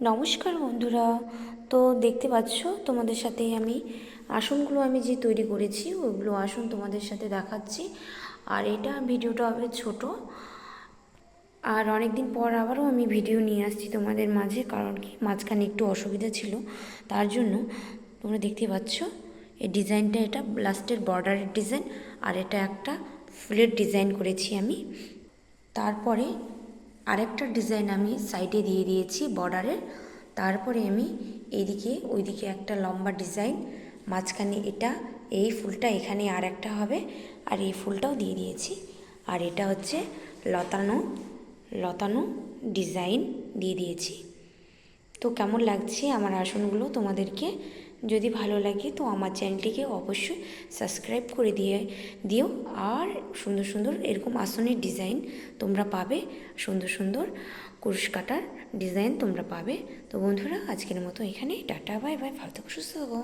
নমস্কার বন্ধুরা। তো দেখতে পাচ্ছ, তোমাদের সাথে আমি আসনগুলো আমি যে তৈরি করেছি, ওগুলো আসন তোমাদের সাথে দেখাচ্ছি। আর এটা ভিডিওটা হবে ছোট। আর অনেক দিন পর আবারও আমি ভিডিও নিয়ে আসছি তোমাদের মাঝে, কারণ কি মাঝখানে একটু অসুবিধা ছিল। তার জন্য তোমরা দেখতে পাচ্ছ, এই ডিজাইনটা এটা লাস্টের বর্ডারের ডিজাইন, আর এটা একটা ফুলের ডিজাইন করেছি আমি। তারপরে আরেকটা ডিজাইন আমি সাইডে দিয়ে দিয়েছি বর্ডারের তারপরে আমি এইদিকে, ওইদিকে একটা লম্বা ডিজাইন মাঝখানে এটা, এই ফুলটা এখানে আর একটা হবে, আর এই ফুলটাও দিয়ে দিয়েছি। আর এটা হচ্ছে লতানো লতানো ডিজাইন দিয়ে দিয়েছি। তো কেমন লাগছে আমার আসনগুলো তোমাদেরকে যদি ভালো লাগে তো আমার চ্যানেলটিকে অবশ্যই সাবস্ক্রাইব করে দিয়ে, দিও। আর সুন্দর সুন্দর এরকম আসনের ডিজাইন তোমরা পাবে। সুন্দর সুন্দর কুরুশ কাটার ডিজাইন তোমরা পাবে। তো বন্ধুরা, আজকের মতো এখানে টাটা, বাই বাই। ভালো থেকো, সুস্থ থাকো।